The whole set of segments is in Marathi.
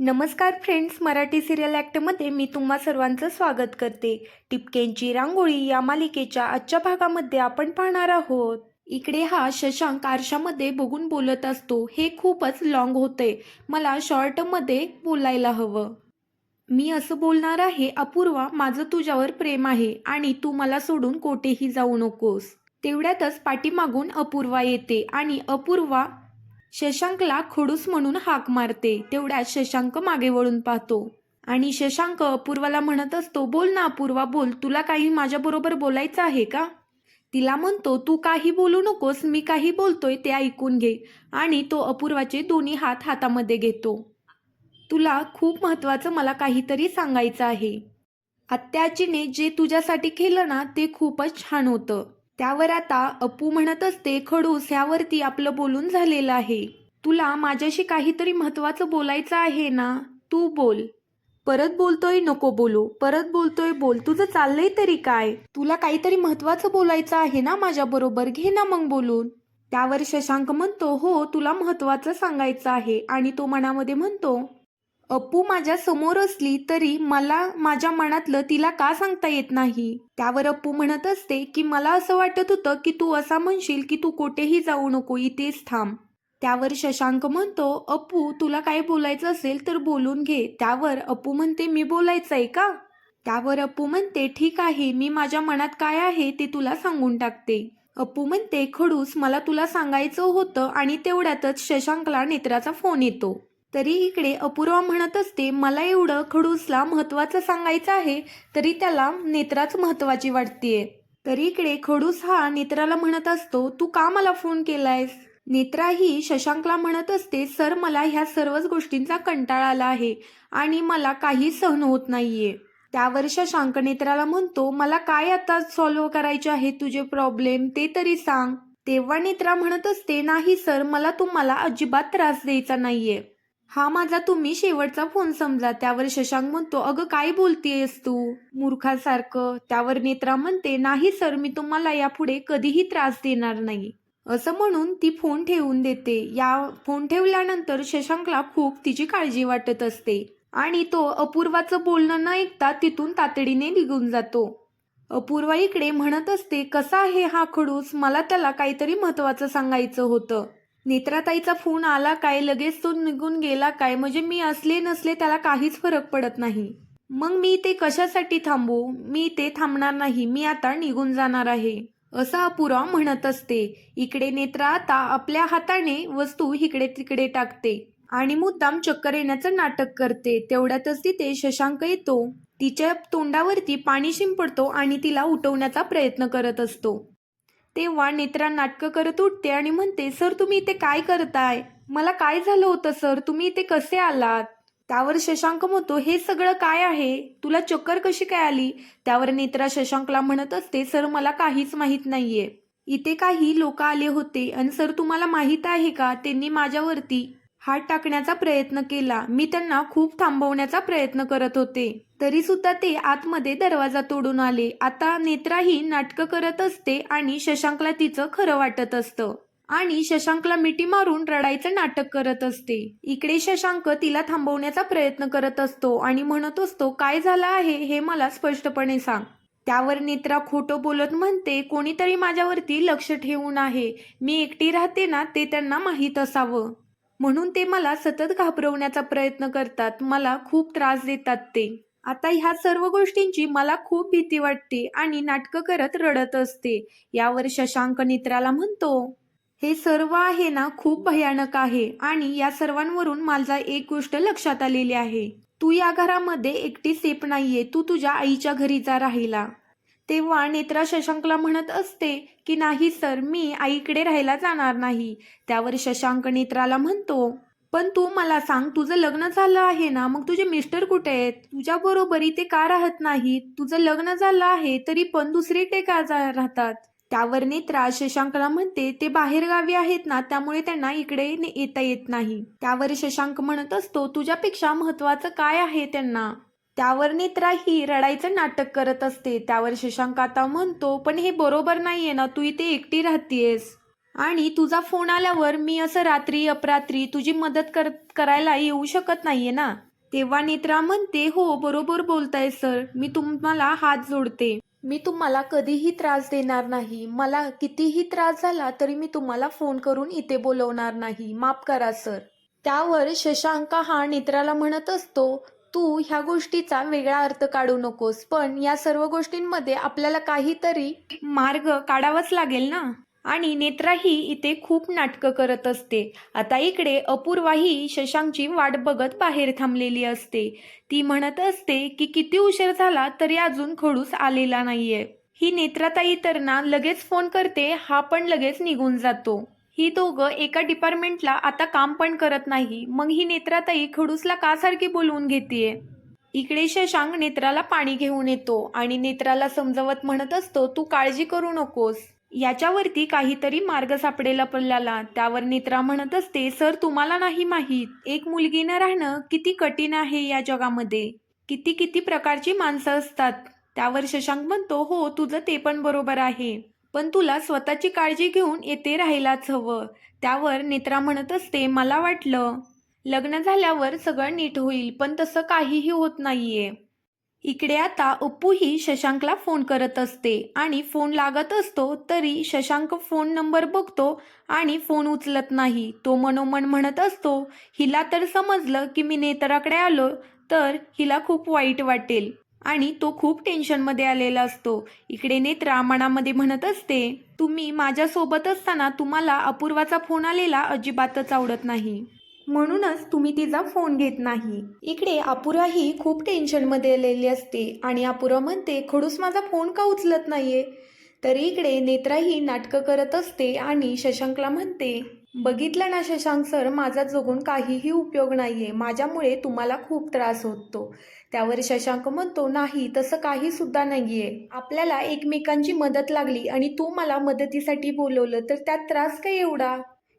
नमस्कार फ्रेंड्स मराठी सिरियल ॲक्टमध्ये मी तुम्हा सर्वांचं स्वागत करते. टिपकेंची रांगोळी या मालिकेच्या आजच्या भागामध्ये आपण पाहणार आहोत. इकडे हा शशांक आरशामध्ये बघून बोलत असतो. हे खूपच लॉंग होते मला शॉर्टमध्ये बोलायला हवं. मी असं बोलणार आहे अपूर्वा माझं तुझ्यावर प्रेम आहे आणि तू मला सोडून कोठेही जाऊ नकोस. तेवढ्यातच पाठीमागून अपूर्वा येते आणि अपूर्वा शशांकला खडूस म्हणून हाक मारते. तेवढ्यात शशांक मागे वळून पाहतो. आणि शशांक अपूर्वाला म्हणत असतो बोल ना अपूर्वा बोल. तुला काही माझ्याबरोबर बोलायचं आहे का? तिला म्हणतो तू काही बोलू नकोस. मी काही बोलतोय ते ऐकून घे. आणि तो अपूर्वाचे दोन्ही हात हातामध्ये घेतो. तुला खूप महत्त्वाचं मला काहीतरी सांगायचं आहे. आत्याजीने जे तुझ्यासाठी केलं ना ते खूपच छान होतं. त्यावर आता अप्पू म्हणत असते खडूस ह्यावरती आपलं बोलून झालेलं आहे. तुला माझ्याशी काहीतरी महत्वाचं बोलायचं आहे ना? तू बोल. परत बोलतोय नको बोलू. परत बोलतोय बोल. तुझं चाललंय तरी काय? तुला काहीतरी महत्वाचं बोलायचं आहे ना माझ्याबरोबर? घे ना मग बोलून. त्यावर शशांक म्हणतो हो तुला महत्वाचं सांगायचं आहे. आणि तो मनामध्ये म्हणतो अप्पू माझ्यासमोर असली तरी मला माझ्या मनातलं तिला का सांगता येत नाही? त्यावर अप्पू म्हणत असते की मला असं वाटत होतं की तू असा म्हणशील की तू कुठेही जाऊ नको इथेच थांब. त्यावर शशांक म्हणतो अप्पू तुला काय बोलायचं असेल तर बोलून घे. त्यावर अप्पू म्हणते मी बोलायचं आहे का? त्यावर अप्पू म्हणते ठीक आहे मी माझ्या मनात काय आहे ते तुला सांगून टाकते. अप्पू म्हणते खडूस मला तुला सांगायचं होतं आणि तेवढ्यातच शशांकला नेत्राचा फोन येतो. तरी इकडे अपूर्वा म्हणत असते मला एवढं खडूसला महत्वाचं सांगायचं आहे तरी त्याला नेत्राच महत्वाची वाटतेय. तरी इकडे खडूस हा नेत्राला म्हणत असतो तू का मला फोन केलायस? नेत्रा ही शशांकला म्हणत असते सर मला ह्या सर्वच गोष्टींचा कंटाळा आला आहे आणि मला काही सहन होत नाहीये. त्यावर शशांक नेत्राला म्हणतो मला काय आता सॉल्व्ह करायचे आहे तुझे प्रॉब्लेम ते तरी सांग. तेव्हा नेत्रा म्हणत असते नाही सर मला तुम्हाला अजिबात त्रास द्यायचा नाहीये. हा माझा तुम्ही शेवटचा फोन समजा. त्यावर शशांक म्हणतो अगं काय बोलतेयस तू? मूर्खासारखं. त्यावर नेत्रा म्हणते नाही सर मी तुम्हाला यापुढे कधीही त्रास देणार नाही. असं म्हणून ती फोन ठेवून देते. या फोन ठेवल्यानंतर शशांकला खूप तिची काळजी वाटत असते. आणि तो अपूर्वाचं बोलणं न ऐकता तिथून तातडीने निघून जातो. अपूर्वा इकडे म्हणत असते कसा आहे हा खडूस? मला त्याला काहीतरी महत्वाचं सांगायचं होतं. नेत्राताईचा फोन आला काय? लगेच तो निघून गेला काय? म्हणजे मी असले नसले त्याला काहीच फरक पडत नाही. मग मी ते कशासाठी थांबू? मी ते थांबणार नाही. मी आता निघून जाणार आहे. असं अपुरा म्हणत असते. इकडे नेत्रा आता आपल्या हाताने वस्तू इकडे तिकडे टाकते. आणि मुद्दाम चक्कर येण्याचं नाटक करते. तेवढ्यातच तिथे शशांक येतो. तिच्या तोंडावरती पाणी शिंपडतो आणि तिला उठवण्याचा प्रयत्न करत असतो. तेव्हा नेत्रा नाटकं करत उठते आणि म्हणते सर तुम्ही इथे काय करताय? मला काय झालं होतं सर? तुम्ही इथे कसे आलात? त्यावर शशांक म्हणतो हे सगळं काय आहे? तुला चक्कर कशी काय आली? त्यावर नेत्रा शशांकला म्हणत असते सर मला काहीच माहीत नाहीये. इथे काही लोक आले होते आणि सर तुम्हाला माहीत आहे का? त्यांनी माझ्यावरती हात टाकण्याचा प्रयत्न केला. मी त्यांना खूप थांबवण्याचा प्रयत्न करत होते. तरी सुद्धा ते आतमध्ये दरवाजा तोडून आले. आता नेत्राही नाटकं करत असते आणि शशांकला तिचं खरं वाटत असतं. आणि शशांकला मिठी मारून रडायचं नाटक करत असते. इकडे शशांक तिला थांबवण्याचा प्रयत्न करत असतो आणि म्हणत असतो काय झालं आहे हे मला स्पष्टपणे सांग. त्यावर नेत्रा खोटं बोलत म्हणते कोणीतरी माझ्यावरती लक्ष ठेवून आहे. मी एकटी राहते ना ते त्यांना माहीत असावं. म्हणून ते मला सतत घाबरवण्याचा प्रयत्न करतात. मला खूप त्रास देतात ते. आता ह्या सर्व गोष्टींची मला खूप भीती वाटते आणि नाटकं करत रडत असते. यावर शशांक नेत्राला म्हणतो हे सर्व आहे ना खूप भयानक आहे आणि या सर्वांवरून माझा एक गोष्ट लक्षात आलेली आहे. तू या घरामध्ये एकटी सेफ नाहीये. तू तुझ्या आईच्या घरी जा राहिला. तेव्हा नेत्रा शशांकला म्हणत असते की नाही सर मी आईकडे राहायला जाणार नाही. त्यावर शशांक नेत्राला म्हणतो पण तू मला सांग तुझं लग्न झालं आहे ना? मग तुझे मिस्टर कुठे आहेत? तुझ्या बरोबर इथे का राहत नाहीत? तुझं लग्न झालं आहे तरी पण दुसरीकडे का जा राहतात? त्यावर नेत्रा शशांकला म्हणते ते बाहेर गावी आहेत ना त्यामुळे त्यांना इकडे ने- येता येत नाही. त्यावर शशांक म्हणत असतो तुझ्यापेक्षा महत्वाचं काय आहे त्यांना? त्यावर नेत्रा ही रडायचं नाटक करत असते. त्यावर शशांक आता म्हणतो पण हे बरोबर नाहीये ना तू इथे एकटी राहतीयस. आणि तुझा फोन आल्यावर मी असं रात्री अपरात्री तुझी मदत कर करायला येऊ शकत नाहीये ना? तेव्हा नेत्रा म्हणते हो बरोबर बोलताय सर. मी तुम्हाला हात जोडते. मी तुम्हाला कधीही त्रास देणार नाही. मला कितीही त्रास झाला तरी मी तुम्हाला फोन करून इथे बोलवणार नाही. माफ करा सर. त्यावर शशांक हा नेत्राला म्हणत असतो तू ह्या गोष्टीचा वेगळा अर्थ काढू नकोस पण या सर्व गोष्टींमध्ये आपल्याला काहीतरी मार्ग काढावाच लागेल ना? आणि नेत्राही इथे खूप नाटकं करत असते. आता इकडे अपूर्वाही शशांकची वाट बघत बाहेर थांबलेली असते. ती म्हणत असते की किती उशीर झाला तरी अजून खडूस आलेला नाहीये. ही नेत्राताई तर ना लगेच फोन करते हा पण लगेच निघून जातो. ही दोघं एका डिपार्टमेंटला आता काम पण करत नाही. मग ही नेत्राताई खडूसला का सारखी बोलवून घेतेय. इकडे शशांक नेत्राला पाणी घेऊन येतो आणि नेत्राला समजवत म्हणत असतो तू काळजी करू नकोस. याच्यावरती काहीतरी मार्ग सापडेल आपल्याला. त्यावर नेत्रा म्हणत असते सर तुम्हाला नाही माहीत. एक मुलगी न राहणं किती कठीण आहे या जगामध्ये. किती किती प्रकारची माणसं असतात. त्यावर शशांक म्हणतो हो तुझं ते पण बरोबर आहे. पण तुला स्वतःची काळजी घेऊन येते राहायलाच हवं त्यावर नेत्रा म्हणत असते मला वाटलं. लग्न झाल्यावर सगळं नीट होईल पण तसं काहीही होत नाहीये. इकडे आता अप्पूही शशांकला फोन करत असते आणि फोन लागत असतो तरी शशांक फोन नंबर बघतो आणि फोन उचलत नाही. तो मनोमन म्हणत असतो हिला तर समजलं की मी नेत्राकडे आलो तर हिला खूप वाईट वाटेल. आणि तो खूप टेन्शनमध्ये आलेला असतो. इकडे नेत्रा मनामध्ये म्हणत असते तुम्ही माझ्यासोबत असताना तुम्हाला अपूर्वाचा फोन आलेला अजिबातच आवडत नाही. म्हणूनच तुम्ही तिचा फोन घेत नाही. इकडे अपुरा ही खूप टेन्शनमध्ये आलेली असते आणि अपुरा म्हणते खडूस माझा फोन का उचलत नाहीये? तरी इकडे नेत्रा ही नाटकं करत असते आणि शशांकला म्हणते बघितलं ना शशांक सर माझा जगून काहीही उपयोग नाही आहे माझ्यामुळे तुम्हाला खूप त्रास होतो. त्यावर शशांक म्हणतो नाही तसं काही सुद्धा आहे आपल्याला एकमेकांची मदत लागली आणि तू मला मदतीसाठी बोलवलं तर त्यात त्रास काय एवढा?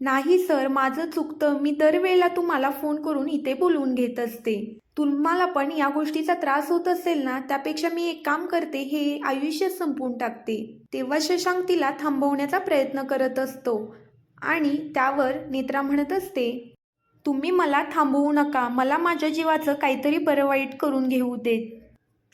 नाही सर माझं चुकतं. मी दरवेळेला तुम्हाला फोन करून इथे बोलवून घेत असते. तुम्हाला पण या गोष्टीचा त्रास होत असेल ना त्यापेक्षा मी एक काम करते हे आयुष्य संपवून टाकते. तेव्हा शशांक तिला थांबवण्याचा प्रयत्न करत असतो. आणि त्यावर नेत्रा म्हणत असते तुम्ही मला थांबवू नका मला माझ्या जीवाचं काहीतरी बरं वाईट करून घेऊ देत.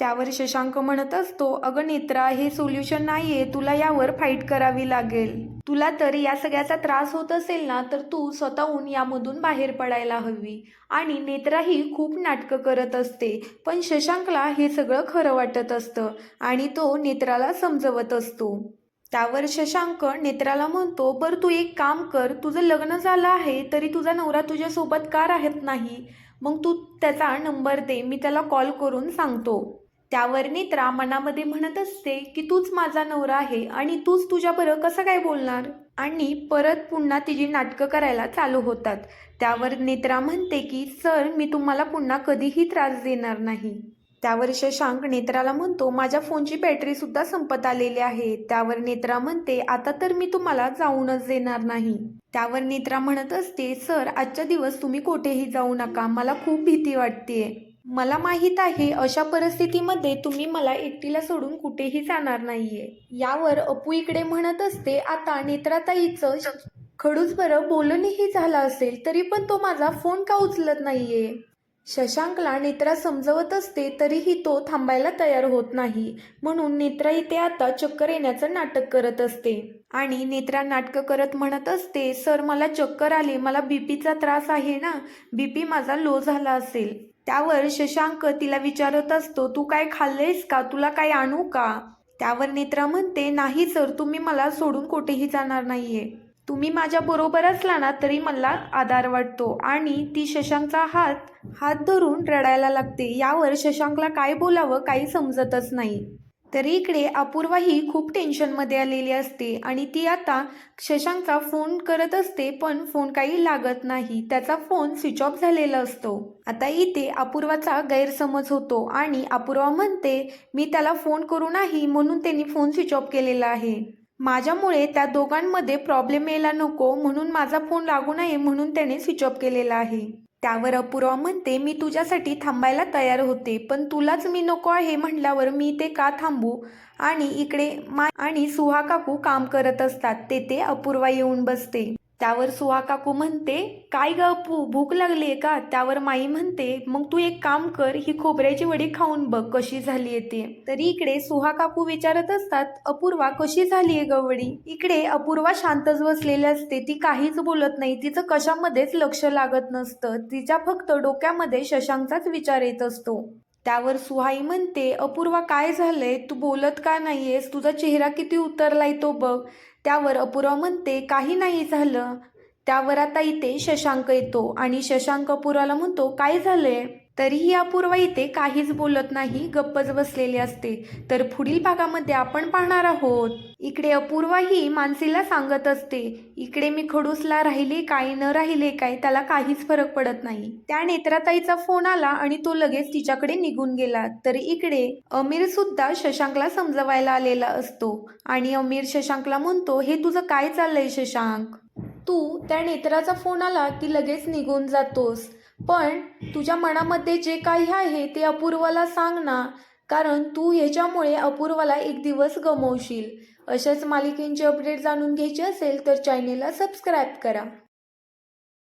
त्यावर शशांक म्हणत असतो अगं नेत्रा हे सोल्युशन आहे तुला यावर फाईट करावी लागेल. तुला तर या सगळ्याचा त्रास होत असेल ना तर तू स्वतःहून यामधून बाहेर पडायला हवी. आणि नेत्राही खूप नाटकं करत असते पण शशांकला हे सगळं खरं वाटत असतं आणि तो नेत्राला समजवत असतो. त्यावर शशांक नेत्राला म्हणतो बर तू एक काम कर. तुझं लग्न झालं आहे तरी तुझा नवरा तुझ्यासोबत का राहत नाही? मग तू त्याचा नंबर दे मी त्याला कॉल करून सांगतो. त्यावर नेत्रा मनामध्ये म्हणत असते की तूच माझा नवरा आहे आणि तूच तुझ्या बरं कसं काय बोलणार? आणि परत पुन्हा तिची नाटकं करायला चालू होतात. त्यावर नेत्रा म्हणते की सर मी तुम्हाला पुन्हा कधीही त्रास देणार नाही. त्यावर शशांक नेत्राला म्हणतो माझ्या फोनची बॅटरी सुद्धा संपत आलेली आहे. त्यावर नेत्रा म्हणते आता तर मी तुम्हाला जाऊनच देणार नाही. त्यावर नेत्रा म्हणत असते सर आजच्या दिवस तुम्ही कुठेही जाऊ नका मला खूप भीती वाटतेय. मला माहीत आहे अशा परिस्थितीमध्ये तुम्ही मला एकटीला सोडून कुठेही जाणार नाहीये. यावर अपू इकडे म्हणत असते आता नेत्राताईचं खडूस बरं बोलणंही झालं असेल तरी पण तो माझा फोन का उचलत नाहीये? शशांकला नेत्रा समजवत असते तरीही तो थांबायला तयार होत नाही. म्हणून नेत्रा इथे आता चक्कर येण्याचं नाटक करत असते. आणि नेत्रा नाटकं करत म्हणत असते सर मला चक्कर आले. मला बीपीचा त्रास आहे ना. बीपी माझा लो झाला असेल. त्यावर शशांक तिला विचारत असतो तू काय खाल्लेस का? तुला काय आणू का? त्यावर नेत्रा म्हणते नाही सर. तुम्ही मला सोडून कुठेही जाणार नाहीये. तुम्ही माझ्याबरोबर असला ना तरी मला आधार वाटतो. आणि ती शशांकचा हात हात धरून रडायला लागते. यावर शशांकला काय बोलावं काही समजतच नाही. तरी इकडे अपूर्वा ही खूप टेन्शनमध्ये आलेली असते आणि ती आता शशांकचा फोन करत असते पण फोन काही लागत नाही. त्याचा फोन स्विच ऑफ झालेला असतो. आता इथे अपूर्वाचा गैरसमज होतो आणि अपूर्वा म्हणते मी त्याला फोन करू नाही म्हणून त्यांनी फोन स्विच ऑफ केलेला आहे. माझ्यामुळे त्या दोघांमध्ये प्रॉब्लेम यायला नको म्हणून माझा फोन लागू नये म्हणून त्याने स्विच ऑफ केलेला आहे. त्यावर अपूर्वा म्हणते मी तुझ्यासाठी थांबायला तयार होते पण तुलाच मी नको आहे म्हटल्यावर मी ते का थांबू? आणि इकडे मा आणि सुहा काकू काम करत असतात तेथे अपूर्वा येऊन बसते. त्यावर सुहा काकू म्हणते काय ग अपू भूक लागली आहे का? त्यावर माई म्हणते मग तू एक काम कर ही खोबऱ्याची वडी खाऊन बघ कशी झाली आहे ते. तरी इकडे सुहा काकू विचारत असतात अपूर्वा कशी झाली आहे ग वडी? इकडे अपूर्वा शांतच बसलेली असते ती काहीच बोलत नाही तिचं कशामध्येच लक्ष लागत नसतं तिच्या फक्त डोक्यामध्ये शशांकचाच विचार येत असतो. त्यावर सुहाई म्हणते अपूर्वा काय झालंय? तू बोलत का नाहीयेस? तुझा चेहरा किती उतरलाय तो बघ. त्यावर अपुराव म्हणते काही नाही झालं. त्यावर आता इथे शशांक येतो आणि शशांक अपुराला म्हणतो काय झालंय? तरीही अपूर्वा इथे काहीच बोलत नाही गप्पच बसलेली असते. तर पुढील भागामध्ये आपण पाहणार आहोत. इकडे अपूर्वा ही मानसीला सांगत असते इकडे मी खडूसला राहिले काय न राहिले काय त्याला काहीच फरक पडत नाही. त्या नेत्राताईचा फोन आला आणि तो लगेच तिच्याकडे निघून गेला. तर इकडे अमीर सुद्धा शशांकला समजवायला आलेला असतो आणि अमीर शशांकला म्हणतो हे तुझं काय चाललंय शशांक? तू? त्या नेत्राचा फोन आला की लगेच निघून जातोस. पण तुझ्या मनामध्ये जे काही आहे ते अपूर्वाला सांग ना कारण तू ह्याच्यामुळे अपूर्वाला एक दिवस गमवशील. अशाच मालिकेंचे अपडेट जाणून घ्यायची असेल तर चॅनेलला सबस्क्राईब करा.